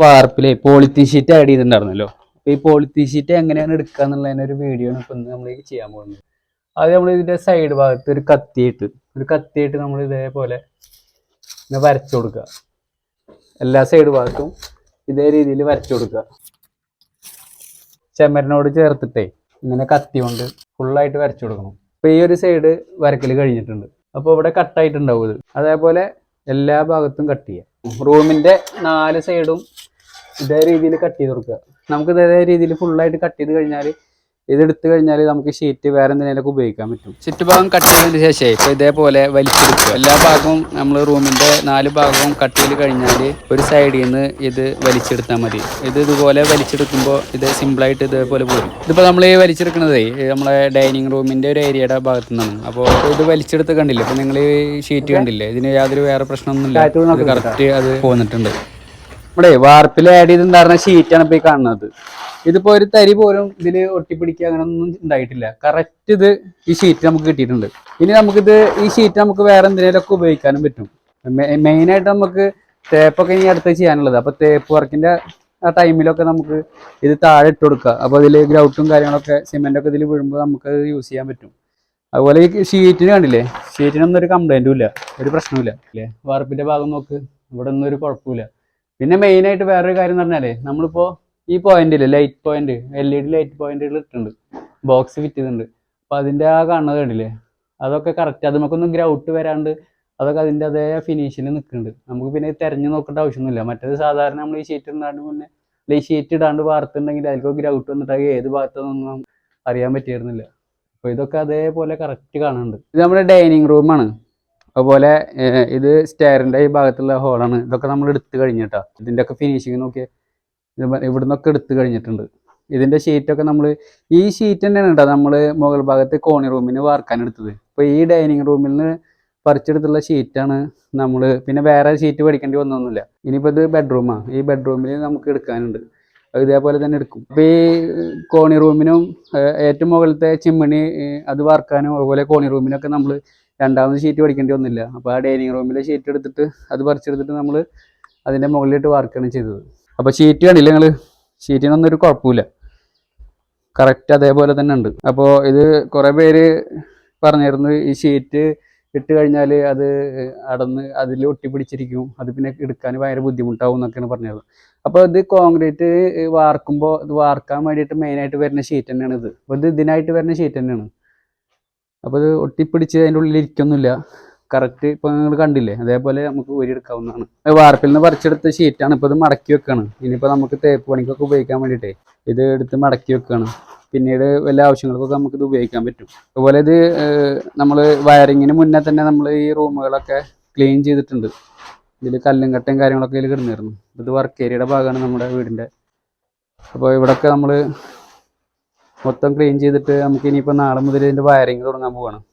വാർപ്പിലെ polythene sheet add ചെയ്തിട്ടുണ്ടായിരുന്നല്ലോ. അപ്പൊ ഈ പോളിത്തീൻ ഷീറ്റ് എങ്ങനെയാണ് എടുക്കുക എന്നുള്ളതിന് ഒരു വീഡിയോ ആണ് ഇപ്പൊ നമ്മൾ ചെയ്യാൻ പോകുന്നത്. അത് നമ്മൾ ഇതിന്റെ സൈഡ് ഭാഗത്ത് ഒരു കത്തിയിട്ട് ഒരു കത്തിയിട്ട് നമ്മൾ ഇതേപോലെ വരച്ചു കൊടുക്കുക. എല്ലാ സൈഡ് ഭാഗത്തും ഇതേ രീതിയിൽ വരച്ചു കൊടുക്കുക. ചെമ്മരനോട് ചേർത്തിട്ടേ ഇങ്ങനെ കത്തി കൊണ്ട് ഫുള്ളായിട്ട് വരച്ചു കൊടുക്കണം. അപ്പൊ ഈ ഒരു സൈഡ് വരക്കൽ കഴിഞ്ഞിട്ടുണ്ട്. അപ്പോൾ ഇവിടെ കട്ടായിട്ടുണ്ടാവും ഇത്. അതേപോലെ എല്ലാ ഭാഗത്തും കട്ട് ചെയ്യാം റൂമിന്റെ നാല് സൈഡും ഇതേ രീതിയിൽ കട്ട് ചെയ്ത് കൊടുക്കുക. നമുക്ക് ഇതേ രീതിയിൽ ഫുള്ളായിട്ട് കട്ട് ചെയ്ത് കഴിഞ്ഞാൽ ഇത് എടുത്തു കഴിഞ്ഞാൽ നമുക്ക് ഷീറ്റ് വേറെ എന്തിനൊക്കെ ഉപയോഗിക്കാൻ പറ്റും. ചുറ്റുഭാഗം കട്ട് ചെയ്തതിന് ശേഷം ഇപ്പൊ ഇതേപോലെ വലിച്ചെടുക്കുക. എല്ലാ ഭാഗവും നമ്മൾ റൂമിന്റെ നാല് ഭാഗവും കട്ട് ചെയ്ത് കഴിഞ്ഞാൽ ഒരു സൈഡിൽ നിന്ന് ഇത് വലിച്ചെടുത്താൽ മതി. ഇത് ഇതുപോലെ വലിച്ചെടുക്കുമ്പോൾ ഇത് സിമ്പിളായിട്ട് ഇതേപോലെ പോരും. ഇതിപ്പോൾ നമ്മൾ ഈ വലിച്ചെടുക്കുന്നത് നമ്മളെ ഡൈനിങ് റൂമിന്റെ ഒരു ഏരിയയുടെ ഭാഗത്തു നിന്നാണ് അപ്പോൾ ഇത് വലിച്ചെടുത്ത് കണ്ടില്ല? ഇപ്പൊ നിങ്ങൾ ഷീറ്റ് കണ്ടില്ലേ? ഇതിന് യാതൊരു വേറെ പ്രശ്നമൊന്നുമില്ല. കറക്റ്റ് അത് പോന്നിട്ടുണ്ട്. നമ്മുടെ വാർപ്പിൽ ആഡ് ചെയ്തിട്ടുണ്ടായിരുന്ന ഷീറ്റാണ് ഇപ്പൊ ഈ കാണുന്നത്. ഇതിപ്പോ ഒരു തരി പോലും ഇതിൽ ഒട്ടിപ്പിടിക്കുക അങ്ങനെ ഒന്നും ഉണ്ടായിട്ടില്ല. കറക്റ്റ് ഇത് ഈ ഷീറ്റ് നമുക്ക് കിട്ടിയിട്ടുണ്ട്. ഇനി നമുക്കിത് ഈ ഷീറ്റ് നമുക്ക് വേറെ എന്തിനേലൊക്കെ ഉപയോഗിക്കാനും പറ്റും. മെയിൻ ആയിട്ട് നമുക്ക് തേപ്പൊക്കെ ഇനി അടുത്ത് ചെയ്യാനുള്ളത്. അപ്പൊ തേപ്പ് വർക്കിന്റെ ആ ടൈമിലൊക്കെ നമുക്ക് ഇത് താഴെ ഇട്ട് കൊടുക്കുക. അപ്പൊ ഇതിൽ ഗ്രൗട്ടും കാര്യങ്ങളൊക്കെ സിമെന്റ് ഒക്കെ ഇതിൽ വീഴുമ്പോൾ നമുക്ക് അത് യൂസ് ചെയ്യാൻ പറ്റും. അതുപോലെ ഈ ഷീറ്റിന് കണ്ടില്ലേ? ഷീറ്റിനൊന്നും ഒരു കംപ്ലൈന്റും ഇല്ല. ഒരു പ്രശ്നവുമില്ല അല്ലേ വാർപ്പിന്റെ ഭാഗം നോക്ക്. ഇവിടെ ഒന്നും ഒരു കുഴപ്പമില്ല പിന്നെ മെയിൻ ആയിട്ട് വേറൊരു കാര്യം പറഞ്ഞാലേ നമ്മളിപ്പോ ഈ point light point L E D light പോയിന്റുകൾ ഇട്ടിട്ടുണ്ട്. ബോക്സ് ഫിറ്റ് ചെയ്തിട്ടുണ്ട് അപ്പൊ അതിന്റെ ആ കാണുന്നത് കണ്ടില്ലേ? അതൊക്കെ കറക്റ്റ് അത് നമുക്കൊന്നും ഗ്രൗട്ട് വരാണ്ട് അതൊക്കെ അതിന്റെ അതേ ഫിനിഷിൽ നിൽക്കുന്നുണ്ട് നമുക്ക് പിന്നെ തെരഞ്ഞു നോക്കേണ്ട ആവശ്യമൊന്നുമില്ല. മറ്റേത് സാധാരണ നമ്മൾ ഈ ഷീറ്റ് ഇടാണ്ട് മുന്നേ അല്ലെ ഈ ഷീറ്റ് ഇടാണ്ട് വാർത്തുണ്ടെങ്കിൽ അതിലേക്ക് ഗ്രൗട്ട് വന്നിട്ട് ഏത് ഭാഗത്തൊന്നും അറിയാൻ പറ്റിയിരുന്നില്ല. അപ്പൊ ഇതൊക്കെ അതേപോലെ കറക്റ്റ് കാണുന്നുണ്ട്. ഇത് നമ്മുടെ ഡൈനിങ് റൂമാണ് അതുപോലെ ഇത് സ്റ്റെയറിന്റെ ഈ ഭാഗത്തുള്ള ഹോളാണ് ഇതൊക്കെ നമ്മൾ എടുത്തു കഴിഞ്ഞിട്ടാ ഇതിന്റെ ഒക്കെ ഫിനിഷിങ് നോക്കിയാൽ ഇവിടെ നിന്നൊക്കെ എടുത്തു കഴിഞ്ഞിട്ടുണ്ട്. ഇതിന്റെ ഷീറ്റൊക്കെ നമ്മൾ ഈ ഷീറ്റ് തന്നെയാണ് കേട്ടോ നമ്മൾ മുകൾ ഭാഗത്ത് കോണി റൂമിന് വാർക്കാൻ എടുത്തത്. ഇപ്പൊ ഈ ഡൈനിങ് റൂമിൽ നിന്ന് പറിച്ചെടുത്തുള്ള ഷീറ്റാണ് നമ്മൾ പിന്നെ വേറെ ഷീറ്റ് പഠിക്കേണ്ടി വന്നൊന്നുമില്ല. ഇനിയിപ്പോൾ ഇത് ബെഡ്റൂമാണ് ഈ ബെഡ്റൂമിൽ നമുക്ക് എടുക്കാനുണ്ട്. ഇതേപോലെ തന്നെ എടുക്കും. അപ്പോൾ ഈ കോണി റൂമിനും ഏറ്റവും മുകളിലത്തെ ചിമ്മിണി അത് വാർക്കാനും അതുപോലെ കോണി റൂമിനൊക്കെ നമ്മൾ രണ്ടാമത് ഷീറ്റ് പഠിക്കേണ്ടി വന്നില്ല. അപ്പോൾ ആ ഡൈനിങ് റൂമിലെ ഷീറ്റ് എടുത്തിട്ട് അത് പറിച്ചെടുത്തിട്ട് നമ്മൾ അതിന്റെ മുകളിലിട്ട് വർക്കാണ് ചെയ്തത്. അപ്പോൾ ഷീറ്റ് കണ്ടില്ല നിങ്ങൾ ഷീറ്റിനൊന്നും ഒരു കുഴപ്പമില്ല. കറക്റ്റ് അതേപോലെ തന്നെ ഉണ്ട്. അപ്പോൾ ഇത് കുറേ പേര് പറഞ്ഞിരുന്നു ഈ ഷീറ്റ് ഇട്ട് കഴിഞ്ഞാൽ അത് അടന്ന് അതിൽ ഒട്ടിപ്പിടിച്ചിരിക്കും. അത് പിന്നെ എടുക്കാൻ ഭയങ്കര ബുദ്ധിമുട്ടാവും എന്നൊക്കെയാണ് പറഞ്ഞത്. അപ്പോൾ ഇത് കോൺക്രീറ്റ് വാർക്കുമ്പോൾ ഇത് വാർക്കാൻ വേണ്ടിയിട്ട് മെയിനായിട്ട് വരുന്ന ഷീറ്റ് തന്നെയാണ് ഇത്. അപ്പോൾ ഇത് ഇതിനായിട്ട് വരുന്ന ഷീറ്റ് തന്നെയാണ്. അപ്പോൾ ഇത് ഒട്ടിപ്പിടിച്ച് അതിന്റെ ഉള്ളിൽ ഇരിക്കൊന്നുമില്ല കറക്റ്റ് ഇപ്പോൾ നിങ്ങൾ കണ്ടില്ലേ? അതേപോലെ നമുക്ക് ഊരിയെടുക്കാവുന്നതാണ് വാർപ്പിൽ നിന്ന് പറിച്ചെടുത്ത ഷീറ്റാണ് ഇപ്പോൾ ഇത് മടക്കി വെക്കുകയാണ് ഇനിയിപ്പോൾ നമുക്ക് തേപ്പ് പണിക്കൊക്കെ ഉപയോഗിക്കാൻ വേണ്ടിയിട്ടേ ഇത് എടുത്ത് മടക്കി വെക്കുകയാണ് പിന്നീട് വല്ല ആവശ്യങ്ങൾക്കൊക്കെ നമുക്ക് ഇത് ഉപയോഗിക്കാൻ പറ്റും. അതുപോലെ ഇത് നമ്മൾ വയറിങ്ങിന് മുന്നേ തന്നെ നമ്മൾ ഈ റൂമുകളൊക്കെ ക്ലീൻ ചെയ്തിട്ടുണ്ട്. ഇതിൽ കല്ലും കട്ടയും കാര്യങ്ങളൊക്കെ ഇതിൽ കിടന്നിരുന്നു. ഇത് വർക്ക് ഏരിയയുടെ ഭാഗമാണ് നമ്മുടെ വീടിന്റെ അപ്പോൾ ഇവിടെയൊക്കെ നമ്മൾ മൊത്തം ക്ലീൻ ചെയ്തിട്ട് നമുക്ക് ഇനിയിപ്പോൾ നാളെ മുതൽ ഇതിന്റെ വയറിങ് തുടങ്ങാൻ പോവാണ്.